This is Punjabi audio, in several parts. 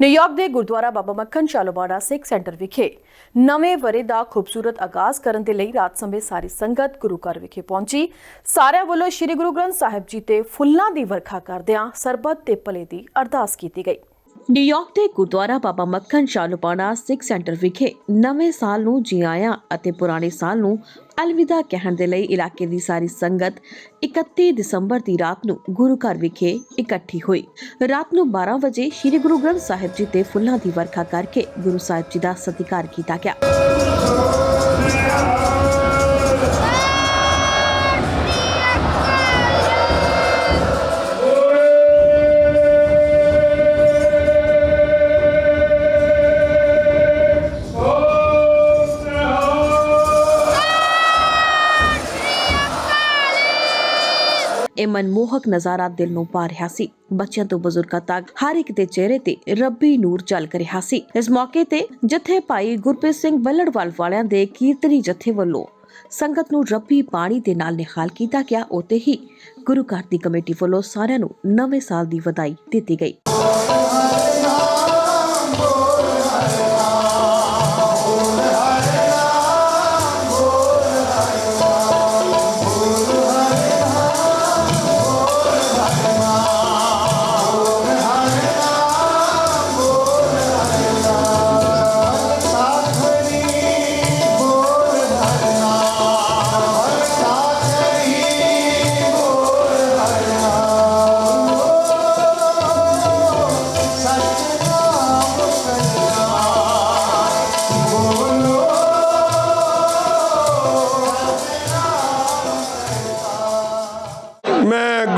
ਨਿਊਯਾਰਕ ਦੇ ਗੁਰਦੁਆਰਾ ਬਾਬਾ ਮੱਖਣ ਸ਼ਾਲੋਵਾੜਾ ਸਿੱਖ ਸੈਂਟਰ ਵਿਖੇ ਨਵੇਂ ਵਰੇ ਦਾ ਖੂਬਸੂਰਤ ਆਗਾਜ਼ ਕਰਨ ਦੇ ਲਈ ਰਾਤ ਸਮੇਂ ਸਾਰੀ ਸੰਗਤ ਗੁਰੂ ਘਰ ਵਿਖੇ ਪਹੁੰਚੀ। ਸਾਰਿਆਂ ਵੱਲੋਂ ਸ੍ਰੀ ਗੁਰੂ ਗ੍ਰੰਥ ਸਾਹਿਬ ਜੀ ਤੇ ਫੁੱਲਾਂ ਦੀ ਵਰਖਾ ਕਰਦਿਆਂ ਸਰਬੱਤ ਤੇ ਭਲੇ ਦੀ ਅਰਦਾਸ ਕੀਤੀ ਗਈ। ਨਿਊਯਾਰਕ ਦੇ ਗੁਰਦੁਆਰਾ ਬਾਬਾ ਮੱਖਣ ਸ਼ਾਲੋਵਾੜਾ ਸਿੱਖ ਸੈਂਟਰ ਵਿਖੇ ਨਵੇਂ ਸਾਲ ਨੂੰ ਜੀ ਆਇਆਂ ਅਤੇ ਪੁਰਾਣੇ ਸਾਲ ਨੂੰ ਅਲਵਿਦਾ ਕਹਿਣ ਦੇ ਲਈ ਇਲਾਕੇ ਦੀ ਸਾਰੀ ਸੰਗਤ 31 ਦਸੰਬਰ ਦੀ ਰਾਤ ਨੂੰ ਗੁਰੂ ਘਰ ਵਿਖੇ ਇਕੱਠੀ ਹੋਈ। ਰਾਤ ਨੂੰ 12 ਵਜੇ ਸ੍ਰੀ ਗੁਰੂ ਗ੍ਰੰਥ ਸਾਹਿਬ ਜੀ ਤੇ ਫੁੱਲਾਂ ਦੀ ਵਰਖਾ ਕਰਕੇ ਗੁਰੂ ਸਾਹਿਬ ਜੀ ਦਾ ਸਤਿਕਾਰ ਕੀਤਾ ਗਿਆ। ਇਹ ਮਨਮੋਹਕ ਨਜ਼ਾਰਾ ਦਿਲ ਨੂੰ ਪਾ ਰਿਹਾ ਸੀ। ਬੱਚਿਆਂ ਤੋਂ ਬਜ਼ੁਰਗਾਂ ਤੱਕ ਹਰ ਇੱਕ ਦੇ ਚਿਹਰੇ ਤੇ ਰੱਬੀ ਨੂਰ ਝਲਕ ਰਿਹਾ ਸੀ। ਇਸ ਮੌਕੇ ਤੇ ਜਥੇ ਭਾਈ ਗੁਰਪ੍ਰੀਤ ਸਿੰਘ ਬੱਲੜਵਾਲ ਵਾਲਿਆਂ ਦੇ ਕੀਰਤਨੀ ਜਥੇ ਵੱਲੋਂ ਸੰਗਤ ਨੂੰ ਰੱਬੀ ਪਾਣੀ ਦੇ ਨਾਲ ਨਿਹਾਲ ਕੀਤਾ ਗਿਆ। ਉਤੇ ਹੀ ਗੁਰੂ ਘਰ ਦੀ ਕਮੇਟੀ ਵੱਲੋਂ ਸਾਰਿਆਂ ਨੂੰ ਨਵੇਂ ਸਾਲ ਦੀ ਵਧਾਈ ਦਿੱਤੀ ਗਈ।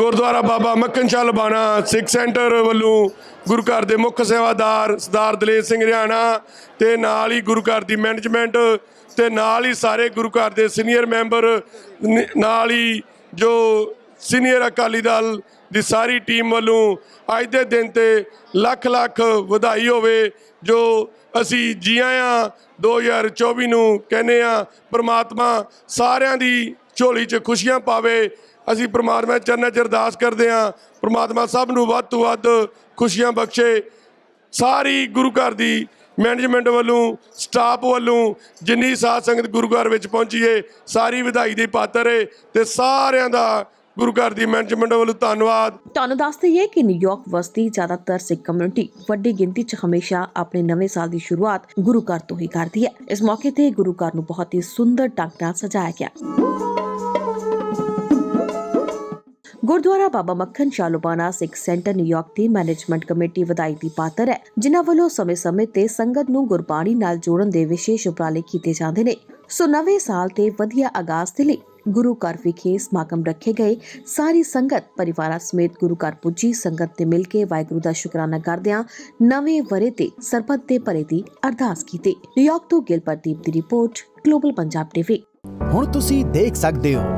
ਗੁਰਦੁਆਰਾ ਬਾਬਾ ਮੱਖਣ ਸ਼ਾਹ ਲਬਾਣਾ ਸਿੱਖ ਸੈਂਟਰ ਵੱਲੋਂ ਗੁਰੂ ਘਰ ਦੇ ਮੁੱਖ ਸੇਵਾਦਾਰ ਸਰਦਾਰ ਦਲੇਰ ਸਿੰਘ ਰਿਆਣਾ ਤੇ ਨਾਲ ਹੀ ਗੁਰੂ ਘਰ ਦੀ ਮੈਨੇਜਮੈਂਟ ਤੇ ਨਾਲ ਹੀ ਸਾਰੇ ਗੁਰੂ ਘਰ ਦੇ ਸੀਨੀਅਰ ਮੈਂਬਰ, ਨ- ਨਾਲ ਹੀ ਜੋ ਸੀਨੀਅਰ ਅਕਾਲੀ ਦਲ ਦੀ ਸਾਰੀ ਟੀਮ ਵੱਲੋਂ ਅੱਜ ਦੇ ਦਿਨ ਤੇ ਲੱਖ ਲੱਖ ਵਧਾਈ ਹੋਵੇ, ਜੋ ਅਸੀਂ ਜੀ ਆਇਆਂ 2024 ਨੂੰ ਕਹਿੰਦੇ ਆ, ਪ੍ਰਮਾਤਮਾ ਸਾਰਿਆਂ ਦੀ ਝੋਲੀ 'ਚ ਖੁਸ਼ੀਆਂ ਪਾਵੇ। ਅਸੀਂ ਪ੍ਰਮਾਤਮਾ ਚਰਨਾਂ 'ਚ ਅਰਦਾਸ ਕਰਦੇ ਹਾਂ। ਪ੍ਰਮਾਤਮਾ ਸਭ ਨੂੰ ਵੱਧ ਤੋਂ ਵੱਧ ਖੁਸ਼ੀਆਂ ਬਖਸ਼ੇ। ਸਾਰੀ ਗੁਰੂ ਘਰ ਦੀ ਮੈਨੇਜਮੈਂਟ ਵੱਲੋਂ ਸਟਾਫ ਵੱਲੋਂ ਜਿੰਨੀ ਸਾਧ ਸੰਗਤ ਗੁਰੂ ਘਰ ਵਿੱਚ ਪਹੁੰਚੀ ਏ, ਸਾਰੀ ਵਧਾਈ ਦੇ ਪਾਤਰ ਏ ਤੇ ਸਾਰਿਆਂ ਦਾ ਗੁਰੂ ਘਰ ਦੀ ਮੈਨੇਜਮੈਂਟ ਵੱਲੋਂ ਧੰਨਵਾਦ। ਤੁਹਾਨੂੰ ਦੱਸ ਦਈਏ ਕਿ ਨਿਊਯਾਰਕ ਵਸਦੀ ਜ਼ਿਆਦਾਤਰ ਸਿੱਖ ਕਮਿਊਨਿਟੀ ਵੱਡੀ ਗਿਣਤੀ 'ਚ ਹਮੇਸ਼ਾ ਆਪਣੇ ਨਵੇਂ ਸਾਲ ਦੀ ਸ਼ੁਰੂਆਤ ਗੁਰੂ ਘਰ ਤੋਂ ਹੀ ਕਰਦੀ ਹੈ। ਇਸ ਮੌਕੇ ਤੇ ਗੁਰੂ ਘਰ ਨੂੰ ਬਹੁਤ ਹੀ ਸੁੰਦਰ ਢੰਗ ਨਾਲ ਸਜਾਇਆ ਗਿਆ। Gurdwara Baba Makhan Shalobana Sikh centre New York ਦੀ ਮੈਨੇਜਮੈਂਟ ਕਮੇਟੀ ਵਧਾਈ ਦੀ ਪਾਤਰ ਹੈ, ਜਿਨ੍ਹਾਂ ਵੱਲੋਂ ਸਮੇਂ-ਸਮੇਂ ਤੇ ਸੰਗਤ ਨੂੰ ਗੁਰਬਾਣੀ ਨਾਲ ਜੋੜਨ ਦੇ ਵਿਸ਼ੇਸ਼ ਉਪਰਾਲੇ ਕੀਤੇ ਜਾਂਦੇ ਨੇ। ਸੋ ਨਵੇਂ ਸਾਲ ਤੇ ਵਧੀਆ ਆਗਾਜ਼ ਦੇ ਲਈ ਗੁਰੂ ਘਰ ਵਿਖੇ ਸਮਾਗਮ ਰੱਖੇ ਗਏ। ਸਾਰੀ ਸੰਗਤ, ਪਰਿਵਾਰਾਂ ਸਮੇਤ ਗੁਰੂ ਘਰ ਪੁੱਜੀ, ਸੰਗਤ ਤੇ ਮਿਲ ਕੇ ਵਾਹਿਗੁਰੂ ਦਾ ਸ਼ੁਕਰਾਨਾ ਕਰਦਿਆਂ ਨਵੇਂ ਵਰੇ ਤੇ ਸਰਬੱਤ ਦੇ ਭਰੇ ਦੀ ਅਰਦਾਸ ਕੀਤੀ। ਨਿਊਯਾਰਕ ਤੋਂ ਗਿਲਪਰਦੀਪ ਦੀ ਰਿਪੋਰਟ, ਗਲੋਬਲ ਪੰਜਾਬ ਟੀਵੀ। ਹੁਣ ਤੁਸੀਂ ਦੇਖ ਸਕਦੇ ਹੋ